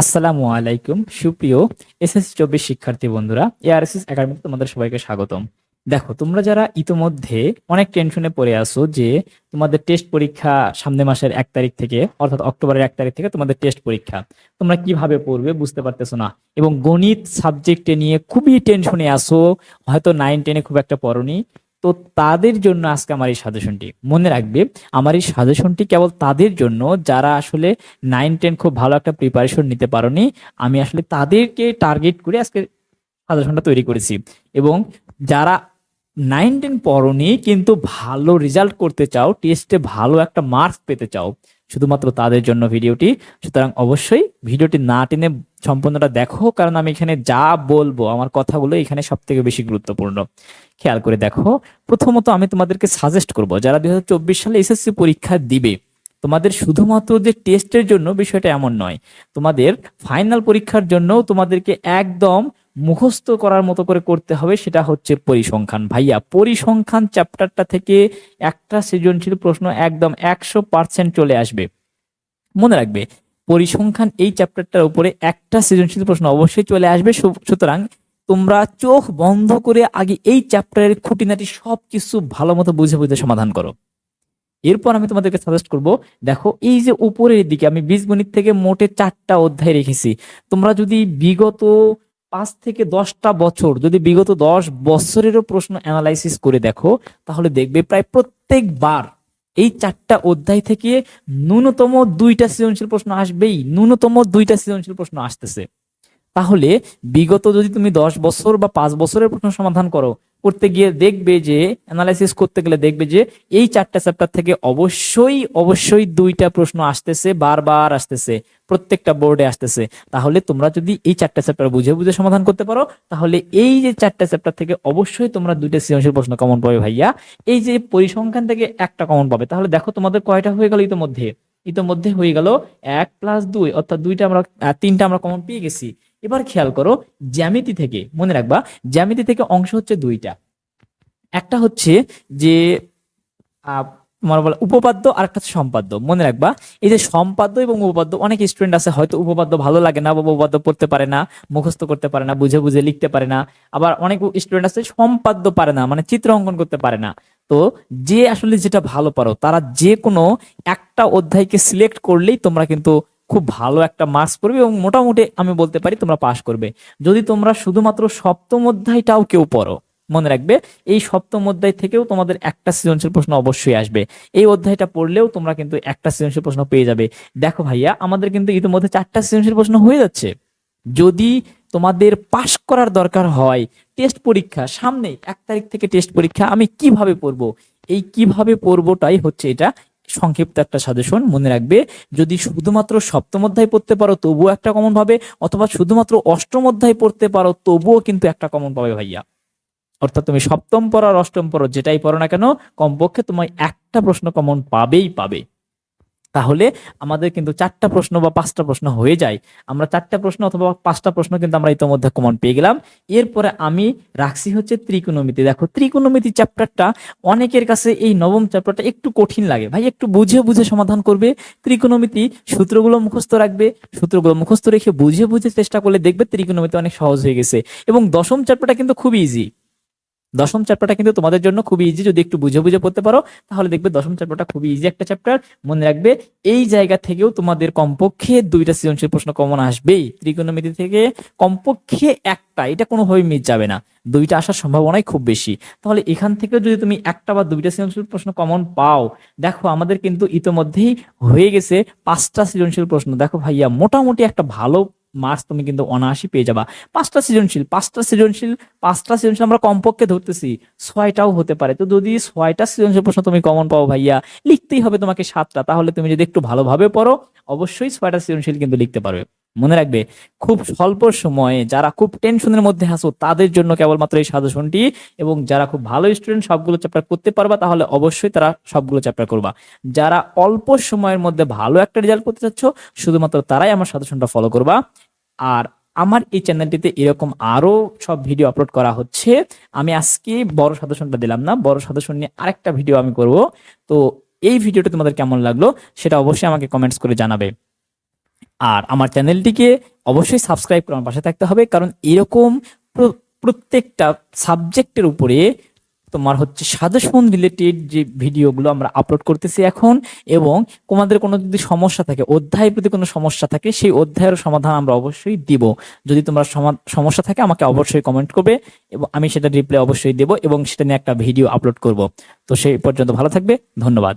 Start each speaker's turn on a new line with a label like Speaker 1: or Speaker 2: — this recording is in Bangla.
Speaker 1: আসসালামু আলাইকুম, সুপ্রিয় এসএসসি চব্বিশ শিক্ষার্থী বন্ধুরা, এআরএসএস একাডেমিতে তোমাদের সবাইকে স্বাগতম। দেখো, তোমরা যারা ইতোমধ্যে অনেক টেনশনে পড়ে আসো যে তোমাদের টেস্ট পরীক্ষা সামনে মাসের এক তারিখ থেকে, অর্থাৎ অক্টোবরের এক তারিখ থেকে তোমাদের টেস্ট পরীক্ষা, তোমরা কীভাবে পড়বে বুঝতে পারতেছো না। এবং গণিত সাবজেক্টে নিয়ে খুবই টেনশনে আসো হয়তো নাইন টেনে খুব একটা পড়নি। তো তাদের জন্য আজকে আমার এই সাজেশনটি মনে রাখবে, আমার এই সাজেশনটি কেবল তাদের জন্য, যারা আসলে নাইন টেন খুব ভালো একটা প্রিপারেশন নিতে পারোনি, আমি আসলে তাদেরকে টার্গেট করে আজকে সাজেশনটা তৈরি করেছি। এবং যারা নাইন টেন পড়নি, কিন্তু ভালো রেজাল্ট করতে চাও টেস্টে ভালো একটা মার্কস পেতে চাও, শুধুমাত্র তাদের জন্য ভিডিওটি। সুতরাং অবশ্যই ভিডিওটি না টেনে সম্পূর্ণটা দেখো, কারণ আমি এখানে যা বলব, আমার কথাগুলো এখানে সব থেকে বেশি গুরুত্বপূর্ণ। খেয়াল করে দেখো, প্রথমত আমি তোমাদেরকে সাজেস্ট করব, যারা দুই হাজার চব্বিশ সালে এসএসসি পরীক্ষা দিবে, তোমাদের শুধুমাত্র যে টেস্টের জন্য বিষয়টা এমন নয়, তোমাদের ফাইনাল পরীক্ষার জন্য তোমাদেরকে একদম মুখস্থ করার মতো করে করতে হবে, সেটা হচ্ছে পরিসংখ্যান। ভাইয়া, পরিসংখ্যান চ্যাপ্টারটা থেকে একটা সৃজনশীল প্রশ্ন একদম একশো পার্সেন্ট চলে আসবে। মনে রাখবে, পরিসংখ্যান এই চ্যাপ্টারটার উপরে একটা সৃজনশীল প্রশ্ন অবশ্যই চলে আসবে সুতরাং তোমরা চোখ বন্ধ করে আগে এই চ্যাপ্টারের খুঁটিনাটি সবকিছু ভালো মতো বুঝে বুঝে সমাধান করো। এরপর আমি তোমাদেরকে সাজেস্ট করব, দেখো এই যে উপরের দিকে আমি বীজগণিত থেকে মোটে চারটা অধ্যায় রেখেছি, তোমরা যদি বিগত পাঁচ থেকে দশটা বছর যদি বিগত দশ বছরেরও প্রশ্ন অ্যানালাইসিস করে দেখো, তাহলে দেখবে প্রায় প্রত্যেকবার এই চারটা অধ্যায় থেকে ন্যূনতম দুইটা সৃজনশীল প্রশ্ন আসবেই, ন্যূনতম দুইটা সৃজনশীল প্রশ্ন আসতেছে। তাহলে বিগত যদি তুমি দশ বছর বা পাঁচ বছরের প্রশ্ন সমাধান করো, করতে গিয়ে দেখবে যে অ্যানালাইসিস করতে গেলে দেখবে যে, এই চারটা চ্যাপ্টার থেকে অবশ্যই অবশ্যই দুইটা প্রশ্ন আসতেছে, বারবার আসতেছে, প্রত্যেকটা বোর্ডে আসতেছে। তাহলে তোমরা যদি এই চারটা চ্যাপ্টার বুঝে বুঝে সমাধান করতে পারো, তাহলে এই যে চারটা চ্যাপ্টার থেকে অবশ্যই তোমরা দুইটা সৃজনশীল প্রশ্ন কমন পাবে ভাইয়া। এই যে পরিসংখ্যান থেকে একটা কমন পাবে, তাহলে দেখো তোমাদের কয়টা হয়ে গেল ইতোমধ্যে? ইতোমধ্যে হয়ে গেল এক প্লাস দুই, অর্থাৎ দুইটা আমরা তিনটা আমরা কমন পেয়ে গেছি। এবার খেয়াল করো, জ্যামিতি থেকে, মনে রাখবা, জ্যামিতি থেকে অংশ হচ্ছে দুইটা। একটা হচ্ছে যে উপপাদ্য আর একটা সম্পাদ্য। মনে রাখবা, এই যে সম্পাদ্য এবং উপপাদ্য, অনেক স্টুডেন্ট আছে, হয়তো উপপাদ্য ভালো লাগে না বা উপপাদ্য পড়তে পারে না, মুখস্থ করতে পারে না, বুঝে বুঝে লিখতে পারে না। আবার অনেক স্টুডেন্ট আছে, সম্পাদ্য পারে না মানে চিত্র অঙ্কন করতে পারে না। তো যে আসলে যেটা ভালো পারো, তারা যে কোনো একটা অধ্যায়কে সিলেক্ট করলেই তোমরা কিন্তু খুব ভালো একটা মার্কস করবে এবং মোটামুটি আমি বলতে পারি তোমরা পাস করবে। যদি তোমরা শুধুমাত্র সপ্তম অধ্যায়টাও কেউ পড়ো, মনে রাখবে, এই সপ্তম অধ্যায় থেকেও তোমাদের একটা সৃজনশীল প্রশ্ন অবশ্যই আসবে। এই অধ্যায়টা পড়লেও তোমরা কিন্তু একটা সৃজনশীল প্রশ্ন পেয়ে যাবে। দেখো ভাইয়া, আমাদের কিন্তু ইতিমধ্যে চারটা সৃজনশীল প্রশ্ন হয়ে যাচ্ছে। যদি তোমাদের পাশ করার দরকার হয় টেস্ট পরীক্ষা, সামনে এক তারিখ থেকে টেস্ট পরীক্ষা আমি কীভাবে পড়ব? এই কীভাবে পড়বোটাই হচ্ছে এটা সংক্ষিপ্ত একটা সাজেশন মনে রাখবে, যদি শুধুমাত্র সপ্তম অধ্যায় পড়তে পারো তবুও একটা কমন পাবে অথবা শুধুমাত্র অষ্টম অধ্যায় পড়তে পারো তবুও কিন্তু একটা কমন পাবে ভাইয়া। অর্থাৎ তুমি সপ্তম পড়ো আর অষ্টম পড়ো, যেটাই পড়ো না কেন, কমপক্ষে তোমায় একটা প্রশ্ন কমন পাবেই পাবে। তাহলে আমাদের কিন্তু চারটা প্রশ্ন বা পাঁচটা প্রশ্ন হয়ে যায়। আমরা চারটা প্রশ্ন অথবা পাঁচটা প্রশ্ন কিন্তু আমরা ইতোমধ্যে কমন পেয়ে গেলাম। এরপরে আমি রাখছি হচ্ছে ত্রিকোণমিতি। দেখো, ত্রিকোণমিতি চ্যাপ্টারটা অনেকের কাছে এই নবম চ্যাপ্টারটা একটু কঠিন লাগে। ভাই, একটু বুঝে বুঝে সমাধান করবে। ত্রিকোণমিতি সূত্রগুলো মুখস্থ রাখবে। সূত্রগুলো মুখস্থ রেখে বুঝে বুঝে চেষ্টা করলে দেখবে ত্রিকোণমিতি অনেক সহজ হয়ে গেছে। এবং দশম চ্যাপ্টারটা কিন্তু খুবই ইজি দশম চ্যাপ্টারটা কিন্তু তোমাদের জন্য খুবই ইজি যদি একটু বুঝে বুঝে পড়তে পারো, তাহলে দেখবে দশম চ্যাপ্টারটা খুবই ইজি একটা চ্যাপ্টার মনে রাখবে, এই জায়গা থেকেও তোমাদের কমপক্ষে দুইটা সৃজনশীল প্রশ্ন কমন আসবেই। ত্রিকোণমিতি থেকে কমপক্ষে একটা, এটা কোনোভাবে মিস যাবে না। দুইটা আসার সম্ভাবনাই খুব বেশি। তাহলে এখান থেকেও যদি তুমি একটা বা দুইটা সৃজনশীল প্রশ্ন কমন পাও, দেখো আমাদের কিন্তু ইতোমধ্যেই হয়ে গেছে পাঁচটা সৃজনশীল প্রশ্ন। দেখো ভাইয়া, মোটামুটি একটা ভালো মার্কস তুমি কিন্তু অনায়াসই পেয়ে যাবা। পাঁচটা সৃজনশীল পাঁচটা সৃজনশীল পাঁচটা সৃজনশীল আমরা কমপক্ষে ধরতেছি। ছয়টাও হতে পারে। তো যদি ছয়টা সৃজনশীল প্রশ্ন তুমি কমন পাও ভাইয়া, লিখতেই হবে তোমাকে সাতটা। তাহলে তুমি যদি একটু ভালোভাবে পড়ো, অবশ্যই ছয়টা সৃজনশীল কিন্তু লিখতে পারবে। মনে রাখবে, খুব স্বল্প সময়ে যারা খুব টেনশনের মধ্যে আছো, তাদের জন্য কেবলমাত্র এই সাজেশনটি। এবং যারা খুব ভালো স্টুডেন্ট সবগুলো চ্যাপ্টার করতে পারবা, তাহলে অবশ্যই তারা সবগুলো চ্যাপ্টার করবা। যারা অল্প সময়ের মধ্যে ভালো একটা রেজাল্ট করতে চাচ্ছ, শুধুমাত্র তারাই আমার সাজেশনটা ফলো করবা। আর আমার এই চ্যানেলটিতে এরকম আরও সব ভিডিও আপলোড করা হচ্ছে। আমি আজকে বড় সাজেশনটা দিলাম না, বড় সাজেশন নিয়ে আরেকটা ভিডিও আমি করব। তো এই ভিডিওটা তোমাদের কেমন লাগল সেটা অবশ্যই আমাকে কমেন্টস করে জানাবে। আর আমার চ্যানেলটিকে অবশ্যই সাবস্ক্রাইব করে আমার পাশে থাকতে হবে, কারণ এরকম প্র- প্রত্যেকটা সাবজেক্টের উপরে তোমার হচ্ছে সাজেশন রিলেটেড যে ভিডিওগুলো আমরা আপলোড করতেছি এখন এবং তোমাদের কোনো যদি সমস্যা থাকে অধ্যায় প্রতি কোনো সমস্যা থাকে, সেই অধ্যায়ের সমাধান আমরা অবশ্যই দিব। যদি তোমরা সমা- সমস্যা থাকে, আমাকে অবশ্যই কমেন্ট করবে এবং আমি সেটা রিপ্লাই অবশ্যই দেব এবং সেটা নিয়ে একটা ভিডিও আপলোড করব। তো সেই পর্যন্ত ভালো থাকবে, ধন্যবাদ।